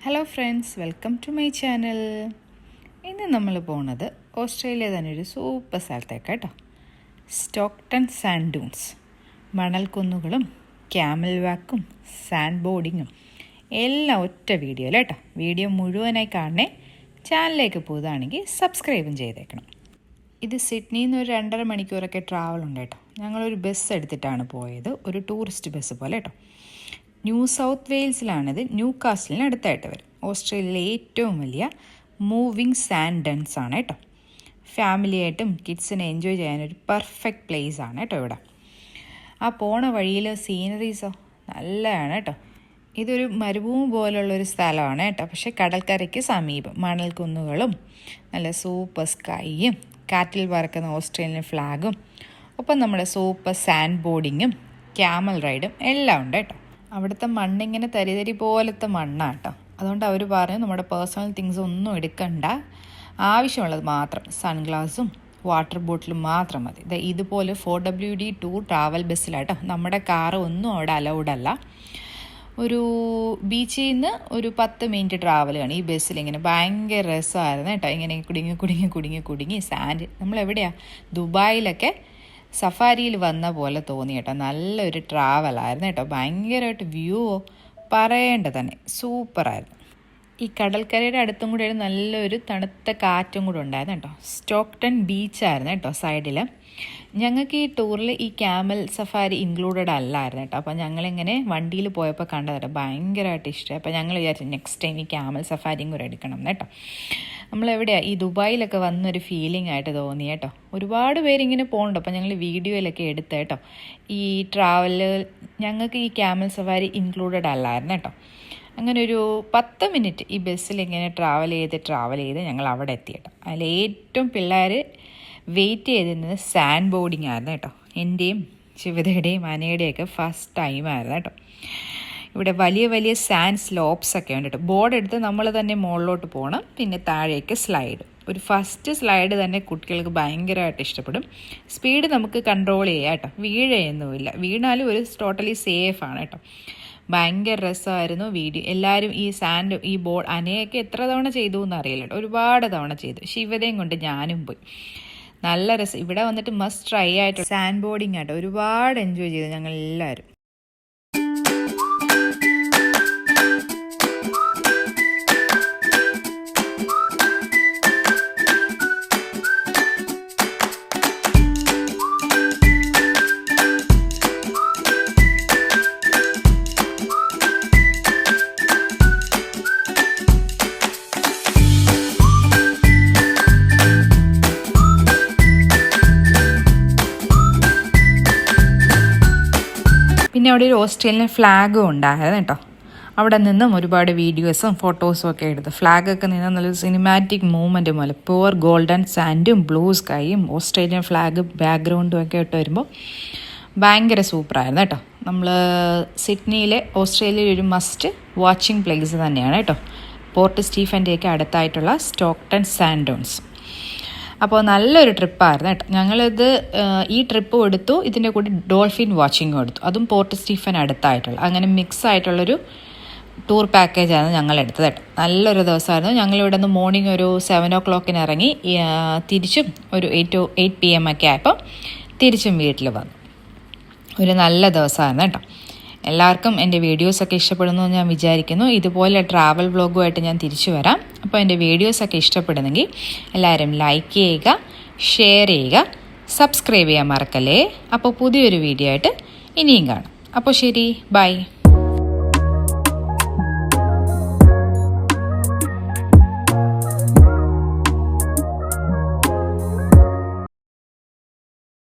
Hello friends welcome to my channel ഇന്ന് നമ്മൾ പോണത് ഓസ്ട്രേലിയ തന്നെ ഒരു സൂപ്പർ സ്ഥലത്തേക്ക് കേട്ടോ സ്റ്റോക്ടൺ സാൻഡ് ഡൂൺസ് മണൽക്കുന്നുകളും ക്യാമൽ വാക്കും സാൻഡ് ബോർഡിങ്ങും എല്ലാം ഒറ്റ വീഡിയോ കേട്ടോ വീഡിയോ മുഴുവനായി കാണണേ. ചാനലിലേക്ക് പോകുകയാണെങ്കിൽ സബ്സ്ക്രൈബും ചെയ്തേക്കണം. ഇത് സിഡ്നിയിൽ നിന്ന് ഒരു രണ്ടര മണിക്കൂറൊക്കെ ട്രാവൽ ഉണ്ട് കേട്ടോ ഞങ്ങളൊരു ബസ് എടുത്തിട്ടാണ് പോയത്. ഒരു ടൂറിസ്റ്റ് ബസ് പോലെ കേട്ടോ ന്യൂ സൗത്ത് വെയിൽസിലാണിത്. ന്യൂ കാസ്റ്റിലിന് അടുത്തായിട്ട് വരും. ഓസ്ട്രേലിയയിലെ ഏറ്റവും വലിയ മൂവിങ് സാൻഡ് ഡൺസ് ആണ് കേട്ടോ. ഫാമിലിയായിട്ടും കിഡ്സിനെ എൻജോയ് ചെയ്യാനൊരു പെർഫെക്റ്റ് പ്ലേസ് ആണ് കേട്ടോ ഇവിടെ. ആ പോണ വഴിയിൽ സീനറീസോ നല്ലതാണ് കേട്ടോ. ഇതൊരു മരുഭൂമി പോലുള്ളൊരു സ്ഥലമാണ് കേട്ടോ. പക്ഷേ കടൽക്കരയ്ക്ക് സമീപം മണൽക്കുന്നുകളും നല്ല സൂപ്പർ സ്കൈയും കാറ്റിൽ പറക്കുന്ന ഓസ്ട്രേലിയൻ ഫ്ലാഗും ഒപ്പം നമ്മുടെ സൂപ്പർ സാൻഡ് ബോർഡിങ്ങും ക്യാമൽ റൈഡും എല്ലാം ഉണ്ട് കേട്ടോ. അവിടുത്തെ മണ്ണിങ്ങനെ തരിതരി പോലത്തെ മണ്ണാട്ടോ. അതുകൊണ്ട് അവർ പറഞ്ഞു നമ്മുടെ പേഴ്സണൽ തിങ്സ് ഒന്നും എടുക്കണ്ട. ആവശ്യമുള്ളത് മാത്രം. സൺഗ്ലാസും വാട്ടർ ബോട്ടിലും മാത്രം മതി. ഇത് ഇതുപോലെ four W D to travel ബസ്സിലാട്ടോ നമ്മുടെ കാർ ഒന്നും അവിടെ അലൗഡ് അല്ല. ഒരു ബീച്ചിൽ നിന്ന് ഒരു പത്ത് മിനിറ്റ് ട്രാവൽ ആണ്. ഈ ബസ്സിൽ ഇങ്ങനെ ഭയങ്കര രസമായിരുന്നു കേട്ടോ. ഇങ്ങനെ കുടുങ്ങി കുടുങ്ങി കുടുങ്ങി കുടുങ്ങി സാൻഡ് നമ്മൾ എവിടെയാണ് ദുബായിലൊക്കെ സഫാരിയിൽ വന്ന പോലെ തോന്നി കേട്ടോ. നല്ലൊരു ട്രാവലായിരുന്നു കേട്ടോ. ഭയങ്കരമായിട്ട് വ്യൂ പറയേണ്ടത് തന്നെ. സൂപ്പറായിരുന്നു ഈ കടൽക്കരയുടെ അടുത്തും കൂടെ ഒരു നല്ലൊരു തണുത്ത കാറ്റും കൂടെ ഉണ്ടായിരുന്നു കേട്ടോ. സ്റ്റോക്ടൺ ബീച്ചായിരുന്നു കേട്ടോ സൈഡിൽ ഞങ്ങൾക്ക് ഈ ടൂറിൽ ഈ ക്യാമൽ സഫാരി ഇൻക്ലൂഡഡ് അല്ലായിരുന്നു കേട്ടോ അപ്പോൾ ഞങ്ങളിങ്ങനെ വണ്ടിയിൽ പോയപ്പോൾ കണ്ടത് ഭയങ്കരമായിട്ട് ഇഷ്ടമായി അപ്പോൾ ഞങ്ങൾ വിചാരിച്ചു നെക്സ്റ്റ് ടൈം ഈ ക്യാമൽ സഫാരിയും കൂടെ എടുക്കണം കേട്ടോ നമ്മളെവിടെയാണ് ഈ ദുബായിലൊക്കെ വന്നൊരു ഫീലിംഗ് ആയിട്ട് തോന്നി കേട്ടോ ഒരുപാട് പേരിങ്ങനെ പോകുന്നുണ്ട് അപ്പോൾ ഞങ്ങൾ വീഡിയോയിലൊക്കെ എടുത്ത് കേട്ടോ ഈ ട്രാവൽ ഞങ്ങൾക്ക് ഈ ക്യാമൽ സഫാരി ഇൻക്ലൂഡഡ് അല്ലായിരുന്നു കേട്ടോ അങ്ങനെ ഒരു പത്ത് മിനിറ്റ് ഈ ബസ്സിൽ ഇങ്ങനെ ട്രാവൽ ചെയ്ത് ട്രാവൽ ചെയ്ത് ഞങ്ങൾ അവിടെ എത്തി കേട്ടോ അതിൽ ഏറ്റവും പിള്ളേർ വെയിറ്റ് ചെയ്തിരുന്നത് സാൻഡ് ബോർഡിങ് ആയിരുന്നു കേട്ടോ. എന്റെയും ശിവതയുടെയും അനയുടെയൊക്കെ ഫസ്റ്റ് ടൈം ടൈമായിരുന്നു കേട്ടോ. ഇവിടെ വലിയ വലിയ സാൻഡ് സ്ലോപ്സ് ഒക്കെ ഉണ്ട് കേട്ടോ. ബോർഡ് എടുത്ത് നമ്മൾ തന്നെ മുകളിലോട്ട് പോകണം പിന്നെ താഴേക്ക് സ്ലൈഡ് ഒരു ഫസ്റ്റ് സ്ലൈഡ് തന്നെ കുട്ടികൾക്ക് ഭയങ്കരമായിട്ട് ഇഷ്ടപ്പെടും. സ്പീഡ് നമുക്ക് കൺട്രോൾ ചെയ്യാം കേട്ടോ. വീഴയൊന്നുമില്ല. വീണാലും ഒരു ടോട്ടലി സേഫ് ആണ് കേട്ടോ. ഭയങ്കര രസമായിരുന്നു വീഡിയോ. എല്ലാവരും ഈ സാൻഡ് ഈ ബോൾ അനയൊക്കെ എത്ര തവണ ചെയ്തു എന്നറിയില്ല ഒരുപാട് തവണ ചെയ്തു. ശിവതയും കൊണ്ട് ഞാനും പോയി. നല്ല രസം ഇവിടെ വന്നിട്ട് മസ്റ്റ് ട്രൈ ആയിട്ട് സാൻഡ് ബോർഡിങ് ആയിട്ട് ഒരുപാട് എൻജോയ് ചെയ്തു ഞങ്ങൾ എല്ലാവരും പിന്നെ അവിടെ ഒരു ഓസ്ട്രേലിയൻ ഫ്ലാഗും ഉണ്ടായിരുന്നു കേട്ടോ. അവിടെ നിന്നും ഒരുപാട് വീഡിയോസും ഫോട്ടോസും ഒക്കെ എടുത്ത് ഫ്ലാഗൊക്കെ നിന്ന് നല്ലൊരു സിനിമാറ്റിക് മൂവ്മെന്റ് പോലെ. പ്യുവർ ഗോൾഡൻ സാൻഡും ബ്ലൂ സ്കൈയും ഓസ്ട്രേലിയൻ ഫ്ലാഗ് ബാക്ക്ഗ്രൗണ്ടും ഒക്കെ ഇട്ട് വരുമ്പോൾ ഭയങ്കര സൂപ്പറായിരുന്നു കേട്ടോ. നമ്മൾ സിഡ്നിയിലെ ഓസ്ട്രേലിയയിൽ ഒരു മസ്റ്റ് വാച്ചിങ് പ്ലേസ് തന്നെയാണ് കേട്ടോ. പോർട്ട് സ്റ്റീഫന്റെയൊക്കെ അടുത്തായിട്ടുള്ള സ്റ്റോക്ടൺ സാൻഡോൺസ് അപ്പോൾ നല്ലൊരു ട്രിപ്പായിരുന്നു കേട്ടോ. ഞങ്ങളിത് ഈ ട്രിപ്പ് എടുത്തു ഇതിന്റെ കൂടി ഡോൾഫിൻ വാച്ചിങ്ങും എടുത്തു. അതും പോർട്ട് സ്റ്റീഫൻ അടുത്തായിട്ടുള്ള അങ്ങനെ മിക്സ് ആയിട്ടുള്ളൊരു ടൂർ പാക്കേജാണ് ഞങ്ങൾ എടുത്തത് കേട്ടോ. നല്ലൊരു ദിവസമായിരുന്നു. ഞങ്ങളിവിടെ നിന്ന് മോർണിംഗ് ഒരു സെവൻ ഓ ക്ലോക്കിന് ഇറങ്ങി തിരിച്ചും ഒരു എയ്റ്റ് എയ്റ്റ് പി എം ഒക്കെ ആയപ്പോൾ തിരിച്ചും വീട്ടിൽ വന്നു. ഒരു നല്ല ദിവസമായിരുന്നു കേട്ടോ. എല്ലാവർക്കും എന്റെ വീഡിയോസൊക്കെ ഇഷ്ടപ്പെടുന്നു എന്ന് ഞാൻ വിചാരിക്കുന്നു. ഇതുപോലെ ട്രാവൽ വ്ളോഗുമായിട്ട് ഞാൻ തിരിച്ചു വരാം. അപ്പോൾ എന്റെ വീഡിയോസൊക്കെ ഇഷ്ടപ്പെടുന്നെങ്കിൽ എല്ലാവരും ലൈക്ക് ചെയ്യുക ഷെയർ ചെയ്യുക സബ്സ്ക്രൈബ് ചെയ്യാൻ മറക്കല്ലേ? അപ്പോൾ പുതിയൊരു വീഡിയോ ആയിട്ട് ഇനിയും കാണാം. അപ്പോൾ ശരി ബൈ